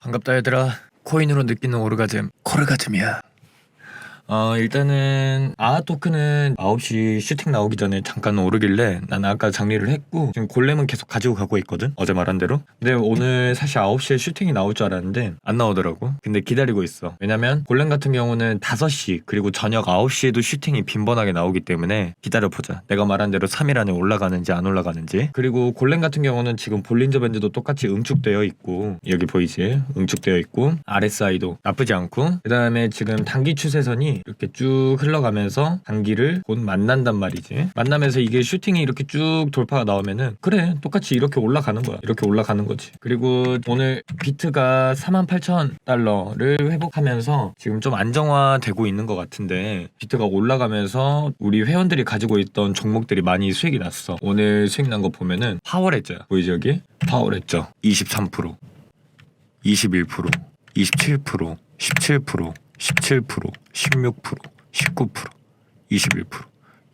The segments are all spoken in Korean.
반갑다 얘들아. 코인으로 느끼는 오르가즘 코르가즘이야 어 일단은 아아 토크는 9시 슈팅 나오기 전에 잠깐 오르길래 난 아까 정리를 했고 지금 골렘은 계속 가지고 가고 있거든 어제 말한 대로. 근데 오늘 사실 9시에 슈팅이 나올 줄 알았는데 안 나오더라고. 근데 기다리고 있어. 왜냐면 골렘 같은 경우는 5시 그리고 저녁 9시에도 슈팅이 빈번하게 나오기 때문에 기다려보자. 내가 말한 대로 3일 안에 올라가는지 안 올라가는지. 그리고 골렘 같은 경우는 지금 볼린저 밴드도 똑같이 응축되어 있고 여기 보이지? 응축되어 있고 RSI도 나쁘지 않고. 그 다음에 지금 단기 추세선이 이렇게 쭉 흘러가면서 단기를 곧 만난단 말이지. 만나면서 이게 슈팅이 이렇게 쭉 돌파가 나오면은 그래 똑같이 이렇게 올라가는 거야. 이렇게 올라가는 거지. 그리고 오늘 비트가 48,000달러를 회복하면서 지금 좀 안정화되고 있는 것 같은데 비트가 올라가면서 우리 회원들이 가지고 있던 종목들이 많이 수익이 났어. 오늘 수익 난 거 보면은 파워레저 보이지 여기? 파워레저 23% 21%, 27%, 17%, 17%, 16%, 19%, 21%.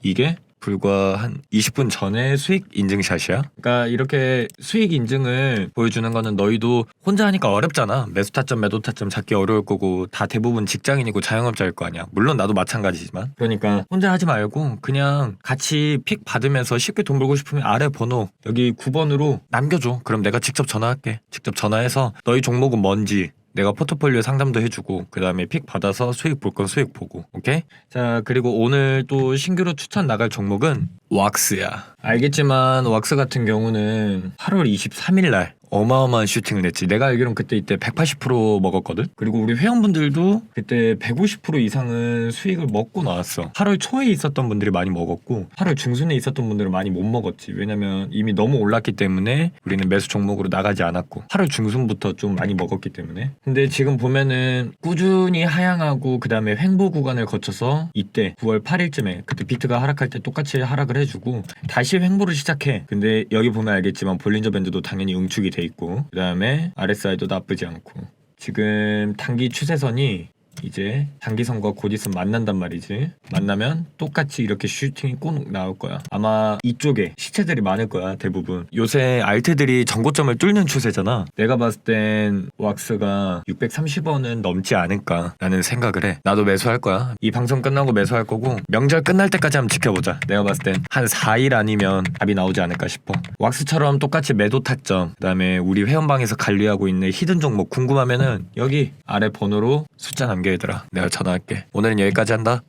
이게 불과 한 20분 전에 수익 인증샷이야. 그러니까 이렇게 수익 인증을 보여주는 거는 너희도 혼자 하니까 어렵잖아. 매수 타점, 매도 타점 찾기 어려울 거고 다 대부분 직장인이고 자영업자일 거 아니야. 물론 나도 마찬가지지만. 그러니까 혼자 하지 말고 그냥 같이 픽 받으면서 쉽게 돈 벌고 싶으면 아래 번호 여기 9번으로 남겨줘. 그럼 내가 직접 전화할게. 직접 전화해서 너희 종목은 뭔지 내가 포트폴리오 상담도 해주고 그 다음에 픽 받아서 수익 볼 건 수익 보고 오케이? 자 그리고 오늘 또 신규로 추천 나갈 종목은 왁스야. 알겠지만 왁스 같은 경우는 8월 23일 날 어마어마한 슈팅을 냈지. 내가 알기론 그때 이때 180% 먹었거든? 그리고 우리 회원분들도 그때 150% 이상은 수익을 먹고 나왔어. 8월 초에 있었던 분들이 많이 먹었고 8월 중순에 있었던 분들은 많이 못 먹었지. 왜냐면 이미 너무 올랐기 때문에 우리는 매수 종목으로 나가지 않았고 8월 중순부터 좀 많이 먹었기 때문에. 근데 지금 보면은 꾸준히 하향하고 그 다음에 횡보 구간을 거쳐서 이때 9월 8일쯤에 그때 비트가 하락할 때 똑같이 하락을 해주고 다시 횡보를 시작해. 근데 여기 보면 알겠지만 볼린저 밴드도 당연히 응축이 돼 있고 그 다음에 RSI도 나쁘지 않고. 지금 단기 추세선이 이제 단기선과 곧 있으면 만난단 말이지. 만나면 똑같이 이렇게 슈팅이 꼭 나올 거야. 아마 이쪽에 시체들이 많을 거야 대부분. 요새 알트들이 전고점을 뚫는 추세잖아. 내가 봤을 땐 왁스가 630원은 넘지 않을까 라는 생각을 해. 나도 매수할 거야. 이 방송 끝나고 매수할 거고 명절 끝날 때까지 한번 지켜보자. 내가 봤을 땐 한 4일 아니면 답이 나오지 않을까 싶어. 왁스처럼 똑같이 매도 타점 그 다음에 우리 회원방에서 관리하고 있는 히든 종목 궁금하면은 여기 아래 번호로 숫자 남겨 얘들아 내가 전화할게. 오늘은 여기까지 한다